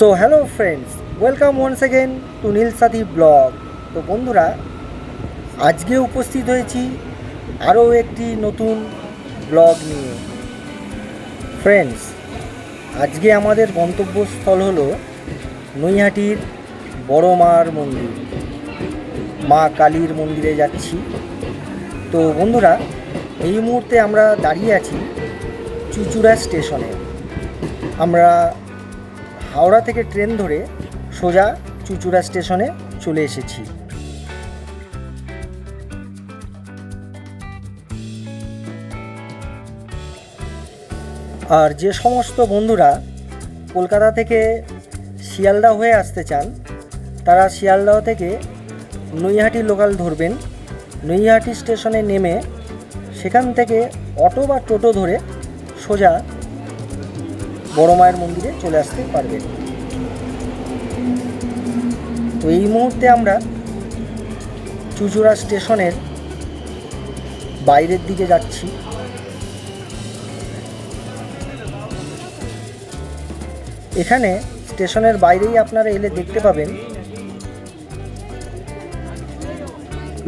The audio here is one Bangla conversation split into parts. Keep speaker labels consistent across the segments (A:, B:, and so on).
A: So hello friends welcome once again to Neel Sathi blog তো বন্ধুরা, আজকে উপস্থিত হয়েছি আরও একটি নতুন ব্লগ নিয়ে। ফ্রেন্ডস আজকে আমাদের গন্তব্যস্থল হলো নৈহাটির বড় মার মন্দির। মা কালীর মন্দিরে যাচ্ছি। তো বন্ধুরা, এই মুহূর্তে আমরা দাঁড়িয়ে আছি চুচুড়া স্টেশনে। আমরা হাওড়া থেকে ট্রেন ধরে সোজা চুচুড়া স্টেশনে চলে এসেছি। আর যে সমস্ত বন্ধুরা কলকাতা থেকে শিয়ালদা হয়ে আসতে চান, তারা শিয়ালদহ থেকে নৈহাটি লোকাল ধরবেন। নৈহাটি স্টেশনে নেমে সেখান থেকে অটো বা টোটো ধরে সোজা বড় মায়ের মন্দিরে চলে আসতে পারবেন তো এই মুহূর্তে আমরা চুচুড়া স্টেশনের বাইরের দিকে যাচ্ছি। এখানে স্টেশনের বাইরেই আপনারা এলে দেখতে পাবেন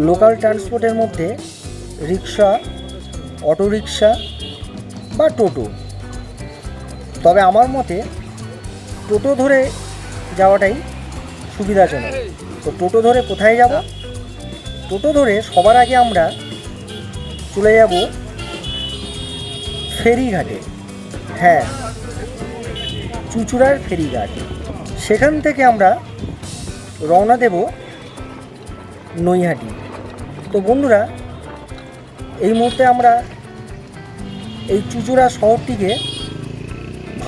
A: লোকাল ট্রান্সপোর্টের মধ্যে রিক্সা অটোরিকশা বা টোটো। তবে আমার মতে টোটো ধরে যাওয়াটাই সুবিধাজনক। তো টোটো ধরে কোথায় যাব? টোটো ধরে সবার আগে আমরা চলে যাব ফেরিঘাটে। হ্যাঁ চুচুড়ার ফেরিঘাট। সেখান থেকে আমরা রওনা দেব নৈহাটি। তো বন্ধুরা, এই মুহূর্তে আমরা এই চুচুড়া শহরটিকে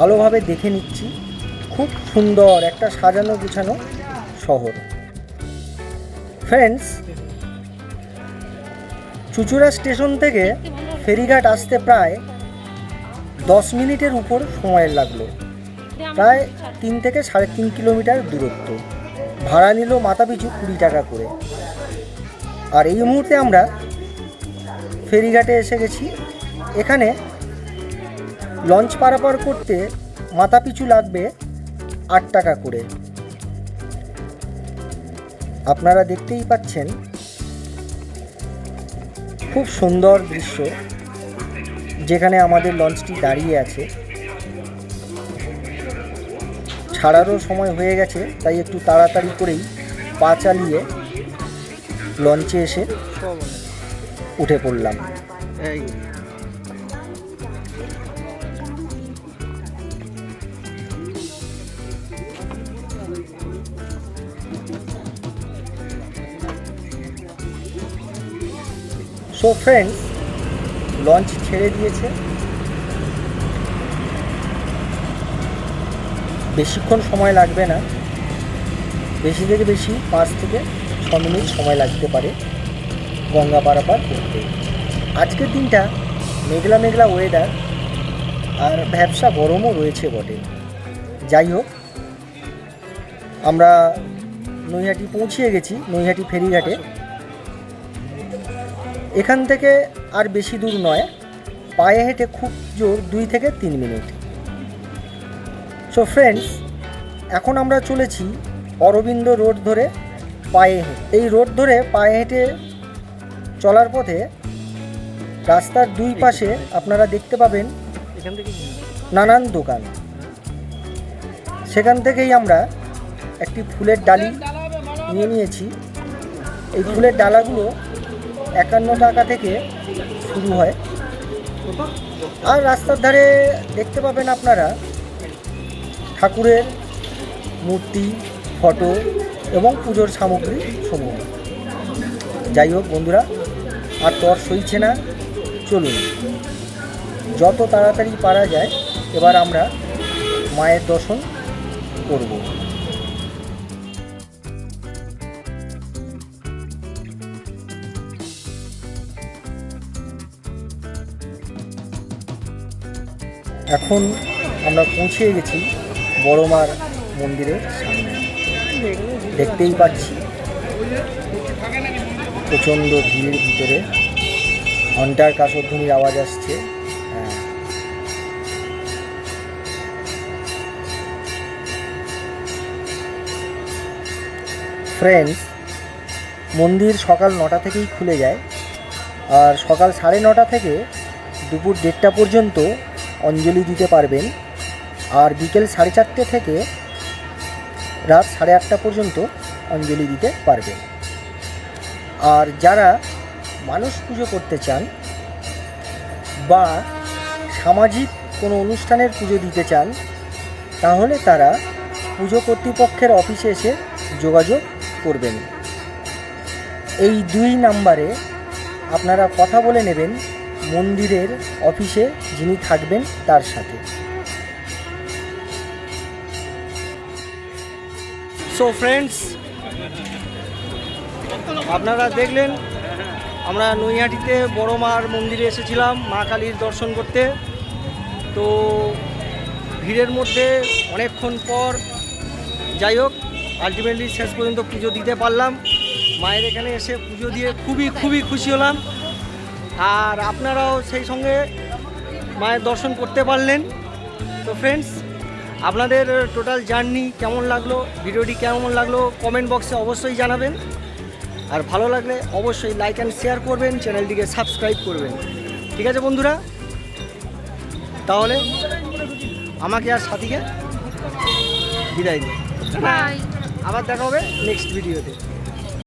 A: ভালোভাবে দেখে নিচ্ছি। খুব সুন্দর একটা সাজানো গুছানো শহর। ফ্রেন্ডস চুচুড়া স্টেশন থেকে ফেরিঘাট আসতে প্রায় দশ মিনিটের উপর সময় লাগল। প্রায় তিন থেকে সাড়ে তিন কিলোমিটার দূরত্ব। ভাড়া নিল মাথাপিছু কুড়ি টাকা করে। আর এই মুহূর্তে আমরা ফেরিঘাটে এসে গেছি। এখানে লঞ্চ পারাপার করতে মাথাপিছু লাগবে আট টাকা করে। আপনারা দেখতেই পাচ্ছেন খুব সুন্দর দৃশ্য যেখানে আমাদের লঞ্চটি দাঁড়িয়ে আছে। ছাড়ারও সময় হয়ে গেছে, তাই একটু তাড়াতাড়ি করেই পা চালিয়ে লঞ্চে এসে উঠে পড়লাম। সো ফ্রেন্ডস লঞ্চ ছেড়ে দিয়েছে। বেশিক্ষণ সময় লাগবে না। বেশি থেকে বেশি পাঁচ থেকে ছ মিনিট সময় লাগতে পারে গঙ্গা পারাপার করতে। আজকের দিনটা মেঘলা মেঘলা ওয়েদার আর ব্যবসা গরমও রয়েছে বটে। যাই হোক, আমরা নৈহাটি পৌঁছিয়ে গেছি, নৈহাটি ফেরিঘাটে। এখান থেকে আর বেশি দূর নয়, পায়ে হেঁটে খুব জোর দুই থেকে তিন মিনিট। সো ফ্রেন্ডস এখন আমরা চলেছি অরবিন্দ রোড ধরে পায়ে হেঁটে। এই রোড ধরে পায়ে হেঁটে চলার পথে রাস্তার দুই পাশে আপনারা দেখতে পাবেন নানান দোকান। সেখান থেকেই আমরা একটি ফুলের ডালি নিয়ে নিয়েছি। এই ফুলের ডালাগুলো একান্ন টাকা থেকে শুরু হয়। আর রাস্তার ধারে দেখতে পাবেন আপনারা ঠাকুরের মূর্তি, ফটো এবং পুজোর সামগ্রী সমূহ। যাই হোক বন্ধুরা, আর তর সইছে না, চলুন। যত তাড়াতাড়ি পারা যায়, এবার আমরা মায়ের দর্শন করব। এখন আমরা পৌঁছে গেছি বড় মার মন্দিরের সামনে। দেখতেই পাচ্ছি প্রচণ্ড ভিড় ভিতরে। ঘণ্টার কাশধ্বনির আওয়াজ আসছে। হ্যাঁ। ফ্রেন্ডস মন্দির সকাল নটা থেকেই খুলে যায়। আর সকাল সাড়ে নটা থেকে দুপুর দেড়টা পর্যন্ত অঞ্জলি দিতে পারবেন। আর বিকেল সাড়ে চারটে থেকে রাত সাড়ে আটটা পর্যন্ত অঞ্জলি দিতে পারবেন। আর যারা মানুষ পুজো করতে চান বা সামাজিক কোনো অনুষ্ঠানের পুজো দিতে চান, তাহলে তারা পুজো কর্তৃপক্ষের অফিসে এসে যোগাযোগ করবেন। এই দুই নাম্বারে আপনারা কথা বলে নেবেন মন্দিরের অফিসে যিনি থাকবেন তার সাথে। সো ফ্রেন্ডস আপনারা দেখলেন, আমরা নৈহাটিতে বড় মার মন্দিরে এসেছিলাম, মা কালীর দর্শন করতে। তো, ভিড়ের মধ্যে অনেকক্ষণ পর, যাই হোক আলটিমেটলি শেষ পর্যন্ত পুজো দিতে পারলাম। মায়ের এখানে এসে পুজো দিয়ে খুবই খুবই খুশি হলাম। আর আপনারাও সেই সঙ্গে মায়ের দর্শন করতে পারলেন। তো ফ্রেন্ডস আপনাদের টোটাল জার্নি কেমন লাগল ভিডিওটি কেমন লাগল কমেন্ট বক্সে অবশ্যই জানাবেন। আর ভালো লাগলে অবশ্যই লাইক অ্যান্ড শেয়ার করবেন চ্যানেলটিকে সাবস্ক্রাইব করবেন। ঠিক আছে বন্ধুরা? তাহলে আমাকে আর সাথীকে বিদায় দিন। আবার দেখা হবে নেক্সট ভিডিওতে